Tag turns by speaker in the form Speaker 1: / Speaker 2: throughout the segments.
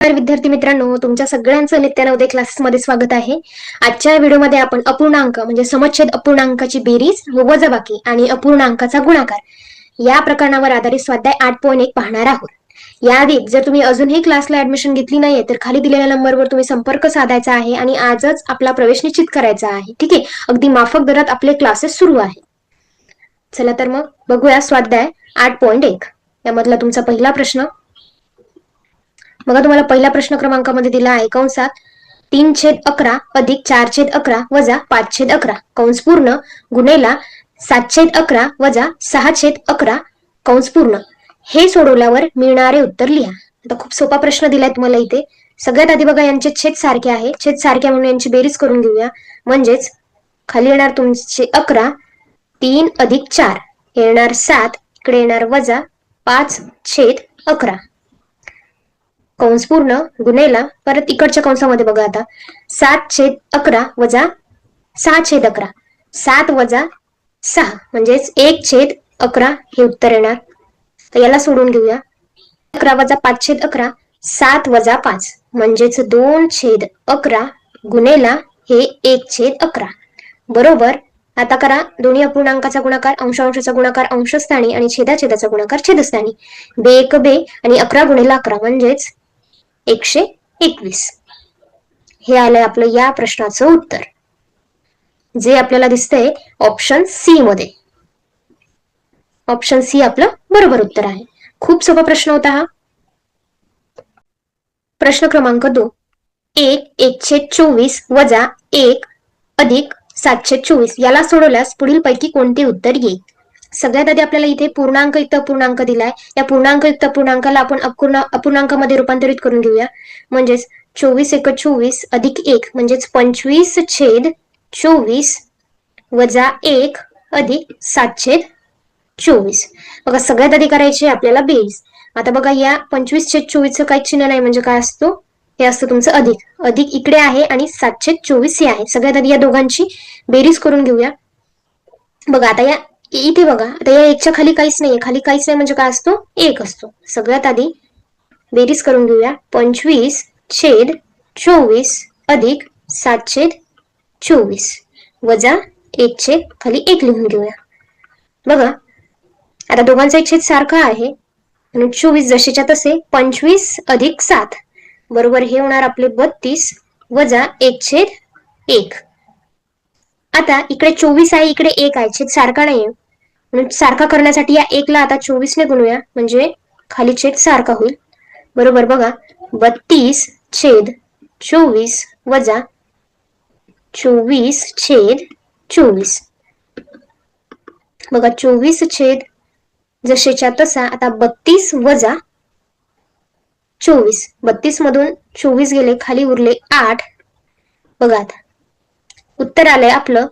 Speaker 1: नमस्कार विद्यार्थी मित्रांनो तुमच्या सगळ्यांचं नित्यानवदे क्लासेसमध्ये स्वागत आहे. आजच्या व्हिडिओमध्ये आपण अपूर्णांक म्हणजे समच्छेद अपूर्णांकाची बेरीज व वजाबाकी आणि अपूर्णांकाचा गुणाकार या प्रकरणावर आधारित स्वाध्याय आठ पॉईंट एक पाहणार आहोत. यादीत जर तुम्ही अजूनही क्लासला ऍडमिशन घेतली नाहीये तर खाली दिलेल्या नंबरवर तुम्ही संपर्क साधायचा आहे आणि आजच आपला प्रवेश निश्चित करायचा आहे. ठीक आहे? अगदी माफक दरात आपले क्लासेस सुरू आहे. चला तर मग बघूया स्वाध्याय आठ पॉईंट एक. यामधला तुमचा पहिला प्रश्न बघा तुम्हाला पहिल्या प्रश्न क्रमांकामध्ये दिला आहे. कंसात तीन छेद अकरा अधिक चार छेद अकरा वजा पाच छेद अकरा. कंस पूर्ण गुन्हेला सात छेद अकरा वजा सहा छेद अकरा. कंस पूर्ण. हे सोडवल्यावर मिळणारे उत्तर लिहा. आता खूप सोपा प्रश्न दिलाय तुम्हाला इथे. सगळ्यात आधी बघा यांचे छेद सारखे आहे. छेद सारखे म्हणून यांची बेरीज करून घेऊया. म्हणजेच खाली येणार तुमचे अकरा तीन अधिक चार. येणार सात इकडे येणार वजा पाच छेद अकरा. कंस पूर्ण गुन्हेला परत इकडच्या कंसामध्ये बघा आता. सात छेद अकरा वजा सहा छेद अकरा. सात वजा सहा म्हणजेच एक छेद अकरा हे उत्तर येणार. तर याला सोडून घेऊया. अकरा वजा पाच छेद अकरा सात वजा पाच म्हणजेच दोन छेद अकरा गुन्हेला हे एक छेद अकरा. बरोबर? आता करा दोन्ही अपूर्णांकाचा गुणाकार अंशांशाचा गुणाकार अंशस्थानी आणि छेदाछेदाचा गुणाकार छेदस्थानी. बे एक बे आणि अकरा गुणेला अकरा म्हणजेच एकशे एकवीस. हे आलंय आपलं या प्रश्नाचं उत्तर. जे आपल्याला दिसतंय ऑप्शन सी मध्ये. ऑप्शन सी आपलं बरोबर उत्तर आहे. खूप सोपा प्रश्न होता हा. प्रश्न क्रमांक दोन. एक एकशे चोवीस वजा एक अधिक सातशे चोवीस. याला सोडवल्यास पुढील पैकी कोणते उत्तर येईल? सगळ्यात आधी आपल्याला इथे पूर्णांक युक्त अपूर्णांक दिलाय. या पूर्णांक युक्त अपूर्णांकाला आपण अपूर्ण अपूर्णांकामध्ये रूपांतरित करून घेऊया. म्हणजेच चोवीस एक चोवीस अधिक एक म्हणजेच पंचवीस छेद चोवीस वजा एक अधिक सात छेद चोवीस. बघा सगळ्यात आधी करायचे आपल्याला बेरीज. आता बघा या पंचवीस छेद चोवीसचं काही चिन्ह नाही म्हणजे काय असतो? हे असतं तुमचं अधिक. अधिक इकडे आहे आणि सातशे चोवीस हे आहे. सगळ्यात आधी या दोघांची बेरीज करून घेऊया. बघा आता या इथे बघा. आता या एकच्या खाली काहीच नाहीये. खाली काहीच नाही म्हणजे काय असतो? एक असतो. सगळ्यात आधी बेरीज करून घेऊया. पंचवीस छेद चोवीस अधिक सात छेद चोवीस. वजा एक छेद खाली एक लिहून घेऊया. बघा. आता दोघांचा एक छेद सारखा आहे. म्हणून चोवीस जसेच्या तसे पंचवीस अधिक सात. बरोबर हे होणार आपले बत्तीस. वजा एक छेद एक. आता इकडे चोवीस आहे इकडे एक आहे. छेद सारखा नाहीये. म्हणून सारखा करण्यासाठी या एकला आता चोवीसने गुणूया. म्हणजे खाली छेद सारखा होईल. बरोबर बघा. बत्तीस छेद चोवीस वजा चोवीस छेद चोवीस. बघा चोवीस छेद जसेच्या तसा आता बत्तीस वजा चोवीस. बत्तीस मधून चोवीस गेले खाली उरले आठ. बघा आता. उत्तर आलंय आपलं.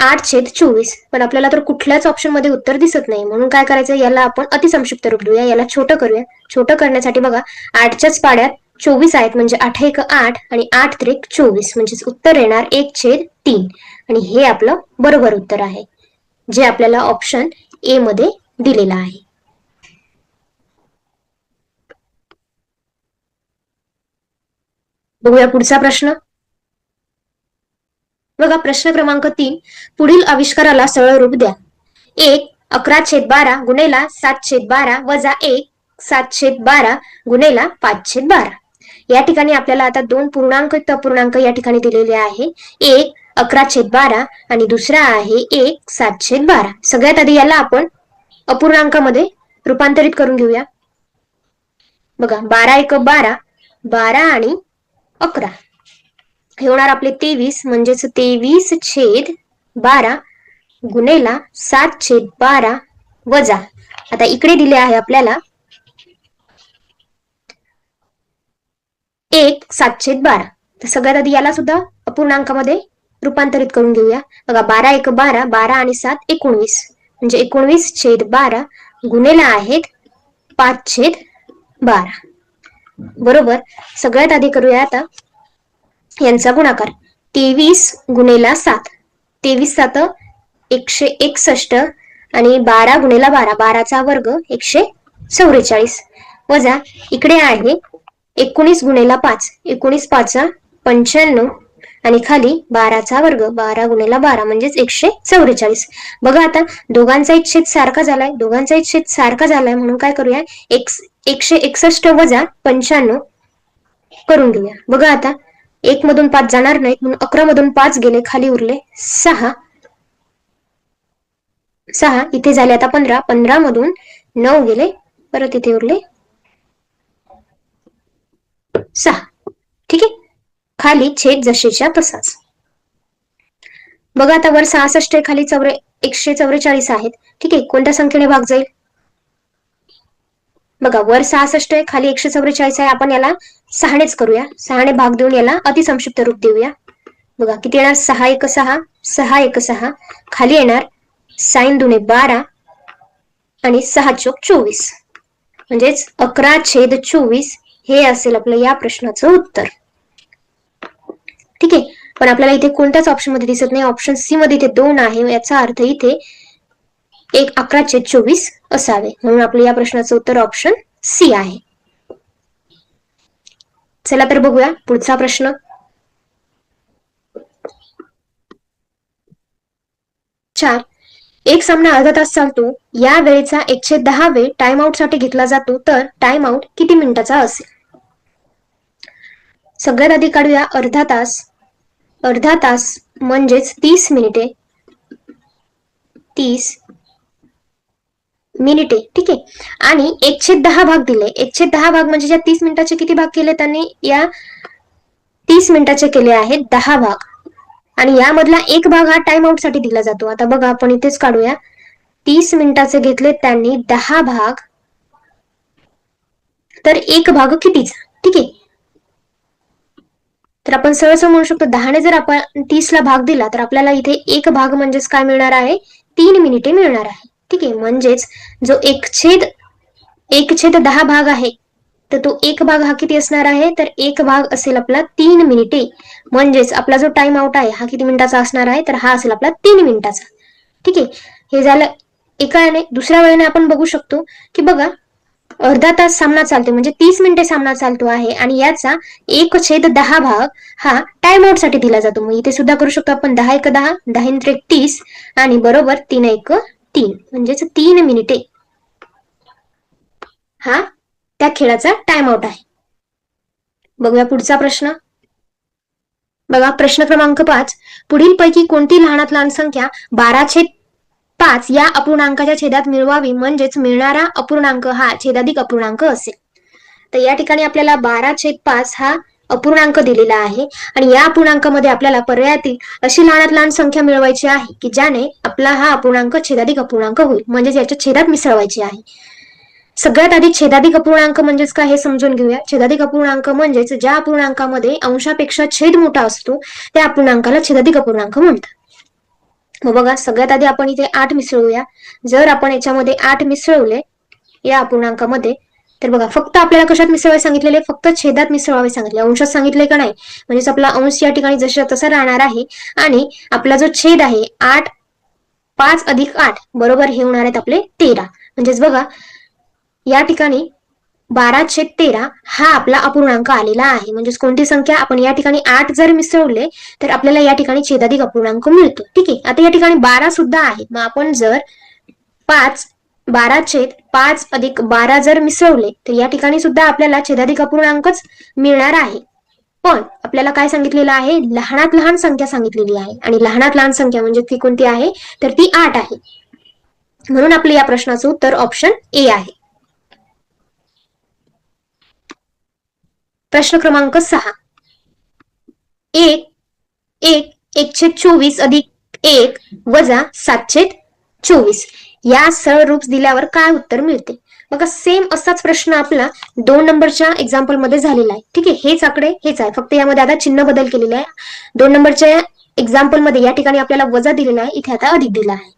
Speaker 1: आठ छेद चोवीस. पण आपल्याला तर कुठल्याच ऑप्शनमध्ये उत्तर दिसत नाही. म्हणून काय करायचं याला आपण अतिसंक्षिप्त रूप देऊया. याला छोटं करूया. छोटं करण्यासाठी बघा आठच्याच पाड्यात चोवीस आहेत. म्हणजे आठ एक आठ आणि आठ त्रिक चोवीस. म्हणजेच उत्तर येणार एक छेद तीन. आणि हे आपलं बरोबर उत्तर आहे. जे आपल्याला ऑप्शन ए मध्ये दिलेलं आहे. बघूया पुढचा प्रश्न. बघा प्रश्न क्रमांक तीन. पुढील आविष्काराला सरळ रूप द्या. एक अकरा छेद बारा गुन्हेला सात छेद बारा वजा एक सात छेद बारा गुन्हेला पाच छेद बारा. या ठिकाणी आपल्याला आता दोन पूर्णांक अपूर्णांक या ठिकाणी दिलेले आहे. एक अकरा छेद बारा आणि दुसरा आहे एक सात छेद बारा. सगळ्यात आधी याला आपण अपूर्णांकामध्ये रूपांतरित करून घेऊया. बघा बारा एक बारा बारा आणि अकरा. हे होणार आपले तेवीस म्हणजेच तेवीस छेद बारा गुन्हेला सात छेद बारा वजा. आता इकडे दिले आहे आपल्याला एक सात छेद बारा. तर सगळ्यात आधी याला सुद्धा अपूर्णांकामध्ये रूपांतरित करून घेऊया. बघा बारा एक बारा बारा आणि सात एकोणवीस. म्हणजे एकोणवीस छेद बारा गुन्हेला आहेत पाच छेद बारा. बरोबर? सगळ्यात आधी करूया आता. यांचा गुणाकार. तेवीस गुणेला सात. तेवीस सात एकशे एकसष्ट आणि बारा गुणेला बारा. बाराचा वर्ग एकशे चौवेचाळीस. वजा इकडे आहे एकोणीस गुणेला पाच. एकोणीस पाचा पंच्याण्णव आणि खाली बाराचा वर्ग. बारा गुणेला बारा म्हणजेच एकशे चौवेचाळीस. बघा आता दोघांचा छेद सारखा झालाय. दोघांचा छेद सारखा झालाय म्हणून काय करूया? एक एकशे एकसष्ट वजा पंच्याण्णव करून घेऊया. बघा आता एक मधून पाच जाणार नाही म्हणून अकरा मधून पाच गेले खाली उरले. सहा. सहा इथे झाले आता पंधरा. पंधरा मधून नऊ गेले परत इथे उरले. सहा. ठीक आहे? खाली छेद जशीच्या तसाच. बघा आता वर सहासष्ट खाली चौरे एकशे चौवेचाळीस आहेत. ठीक आहे? कोणत्या संख्येने भाग जाईल? बघा वर सहासष्ट आहे खाली एकशे चौवेचाळीस आहे. आपण याला सहानेच करूया. सहाने भाग देऊन याला अतिसंक्षिप्त रूप देऊया. बघा किती येणार? सहा एक सहा सहा एक सहा. खाली येणार साईन दुने बारा आणि सहा चोक चोवीस. म्हणजेच अकरा छेद चोवीस हे असेल आपलं या प्रश्नाचं उत्तर. ठीक आहे? पण आपल्याला इथे कोणत्याच ऑप्शनमध्ये दिसत नाही. ऑप्शन सी मध्ये इथे दोन आहे. याचा अर्थ इथे एक अकरा छेद चोवीस असावे. म्हणून आपलं या प्रश्नाचं उत्तर ऑप्शन सी आहे. चला तर बघूया पुढचा प्रश्न. चार. एक सामना अर्धा तास चालतो. या वेळेचा एकशे दहा वेळ टाइम आउटसाठी घेतला जातो. तर टाइम आउट किती मिनिटाचा असेल? सगळ्यात आधी काढूया अर्धा तास. अर्धा तास म्हणजेच तीस मिनिटे. तीस. मिनिटे ठीक आहे? आणि एकशे दहा भाग दिले. एकशे दहा भाग म्हणजे ज्या तीस मिनिटाचे किती भाग केले त्यांनी? या तीस मिनिटाचे केले आहेत दहा भाग. आणि यामधला एक भाग हा टाइम आउटसाठी दिला जातो. आता बघा आपण इथेच काढूया. तीस मिनिटाचे घेतले त्यांनी दहा भाग. तर एक भाग कितीचा? ठीक आहे? तर आपण सहज म्हणू शकतो दहाने जर आपण तीसला भाग दिला तर आपल्याला इथे एक भाग म्हणजेच काय मिळणार आहे? तीन मिनिटे मिळणार आहे. ठीक आहे म्हणजेच जो एक छेद एक छेद दहा भाग आहे तर तो एक भाग हा किती असणार आहे? तर एक भाग असेल आपला तीन मिनिटे. म्हणजेच आपला जो टाइम आउट आहे हा किती मिनिटाचा असणार आहे? तर हा असेल आपला तीन मिनिटाचा. ठीक आहे हे झालं. एका वेळेने दुसऱ्या वेळेने आपण बघू शकतो की बघा अर्धा तास सामना चालतो म्हणजे तीस मिनिटे सामना चालतो आहे आणि याचा एक छेद दहा भाग हा टाइम आउटसाठी दिला जातो. मग इथे सुद्धा करू शकतो आपण दहा एक दहा दहा इंत्र तीस आणि बरोबर तीन एक तीन. म्हणजेच तीन मिनिटे हा? त्या खेळाचा टाइम आउट आहे. बघूया पुढचा प्रश्न. बघा प्रश्न क्रमांक पाच. पुढील पैकी कोणती लहानात लहान संख्या बारा छेद पाच या अपूर्णांकाच्या छेदात मिळवावी? म्हणजेच मिळणारा अपूर्णांक हा छेदाधिक अपूर्णांक असेल. तर या ठिकाणी आपल्याला बारा छेद पाच हा अपूर्णांक दिलेला आहे. आणि या अपूर्णांकामध्ये आपल्याला पर्यायातील अशी लहानात लहान संख्या मिळवायची आहे की ज्याने आपला हा अपूर्णांक छेदाधिक अपूर्णांक होईल. म्हणजेच याच्या छेदात मिसळवायची आहे. सगळ्यात आधी छेदाधिक अपूर्णांक म्हणजेच काय हे समजून घेऊया. छेदाधिक अपूर्णांक म्हणजेच ज्या अपूर्णांकामध्ये अंशापेक्षा छेद मोठा असतो त्या अपूर्णांकाला छेदाधिक अपूर्णांक म्हणतात. मग बघा सगळ्यात आधी आपण इथे आठ मिसळूया. जर आपण याच्यामध्ये आठ मिसळवले या अपूर्णांकामध्ये तर बघा फक्त आपल्याला कशात मिसळावे सांगितलेले फक्त छेदात मिसळावे सांगितले. अंशात सांगितले का नाही? म्हणजेच आपला अंश या ठिकाणी जशा तसा राहणार आहे आणि आपला जो छेद आहे आठ पाच अधिक आठ बरोबर हे होणार आहेत आपले तेरा. म्हणजेच बघा या ठिकाणी बारा छेद तेरा हा आपला अपूर्णांक आलेला आहे. म्हणजेच कोणती संख्या? आपण या ठिकाणी आठ जर मिसळवले तर आपल्याला या ठिकाणी छेदाधिक अपूर्णांक मिळतो. ठीक आहे? आता या ठिकाणी बारा सुद्धा आहे मग आपण जर पाच बारा छेद पाच अधिक बारा जर मिसळले तर या ठिकाणी सुद्धा आपल्याला छेदाधिक अपूर्णांकच मिळणार आहे. पण आपल्याला काय सांगितलेलं आहे? लहानात लहान संख्या सांगितलेली आहे. आणि लहानात लहान संख्या म्हणजे ती कोणती आहे? तर ती आठ आहे. म्हणून आपलं या प्रश्नाचं उत्तर ऑप्शन ए आहे. प्रश्न क्रमांक सहा. एक एक एकशे चोवीस अधिक एक वजा सातशे चोवीस. या सरळ रूप दिल्यावर काय उत्तर मिळते? बघा सेम असाच प्रश्न आपला दोन नंबरच्या एक्झाम्पलमध्ये झालेला आहे. ठीक आहे हेच आकडे हेच आहे. फक्त यामध्ये आता चिन्ह बदल केलेले आहे. दोन नंबरच्या एक्झाम्पलमध्ये या ठिकाणी आपल्याला वजा दिलेला आहे इथे आता अधिक दिला आहे.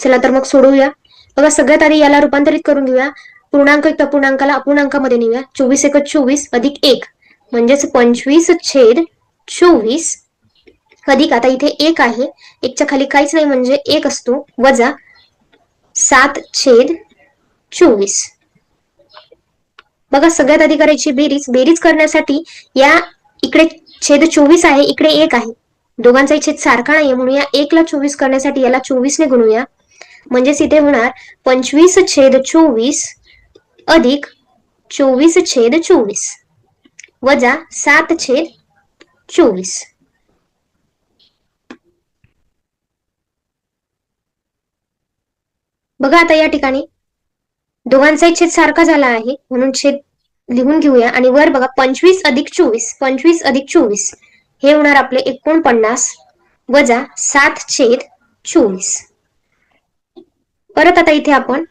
Speaker 1: चला तर मग सोडवूया. बघा सगळ्यात आधी याला रूपांतरित करून घेऊया. पूर्णांक एक अपूर्णांकाला अपूर्णांकामध्ये नेऊया. चोवीस एक चोवीस अधिक एक. म्हणजेच पंचवीस छेद चोवीस अधिक आता इथे एक आहे. एकच्या खाली काहीच नाही म्हणजे एक असतो. वजा सात छेद चोवीस. बघा सगळ्यात आधी करायची बेरीज. बेरीज करण्यासाठी या इकडे छेद चोवीस आहे इकडे एक आहे. दोघांचाही छेद सारखा नाहीये म्हणून या एकला चोवीस करण्यासाठी याला चोवीसने गुणूया. म्हणजेच इथे होणार पंचवीस छेद चोवीस अधिक चोवीस छेद चोवीस वजा सात छेद चोवीस. बघा आता या ठिकाणी. दोघांचाही छेद सारखा झाला आहे. म्हणून छेद लिहून घेऊया. आणि वर बघा पंचवीस अधिक चोवीस पंचवीस अधिक चोवीस. हे होणार आपले एकोणपन्नास वजा सात छेद चोवीस. परत आता इथे आपण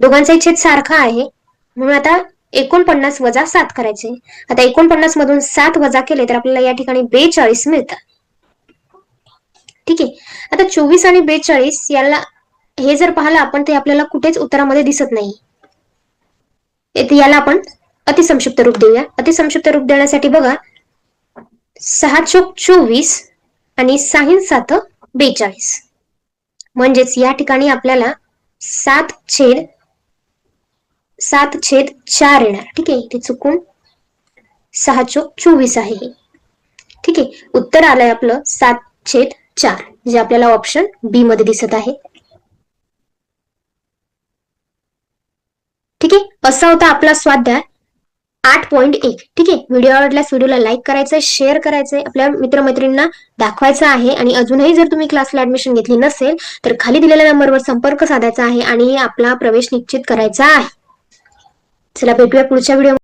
Speaker 1: दोघांचाही छेद सारखा आहे. म्हणून आता एकोणपन्नास वजा सात करायचे. आता एकोणपन्नास मधून सात वजा केले तर आपल्याला या ठिकाणी बेचाळीस मिळतात. ठीक आहे. आता चोवीस आणि बेचाळीस याला हे जर पाहिलं आपण ते आपल्याला कुठेच उत्तरामध्ये दिसत नाही. येथे याला आपण अतिसंक्षिप्त रूप देऊया. अतिसंक्षिप्त रूप देण्यासाठी बघा सहा चोक चोवीस आणि साहीन सात बेचाळीस. म्हणजेच या ठिकाणी आपल्याला सात छेद सात छेद चार येणार. ठीक आहे ते चुकून सहा चोक चोवीस आहे हे. ठीक आहे उत्तर आलंय आपलं सात छेद चार जे आपल्याला ऑप्शन बी मध्ये दिसत आहे. असा होता आपला स्वाध्याय आठ पॉईंट एक. ठीक आहे? व्हिडिओ आवडल्यास व्हिडिओला लाईक करायचंय शेअर करायचंय. आपल्या मित्रमैत्रिणींना दाखवायचं आहे आणि अजूनही जर तुम्ही क्लासला ऍडमिशन घेतली नसेल तर खाली दिलेल्या नंबरवर संपर्क साधायचा आहे आणि आपला प्रवेश निश्चित करायचा आहे. चला भेटूया पुढच्या व्हिडिओ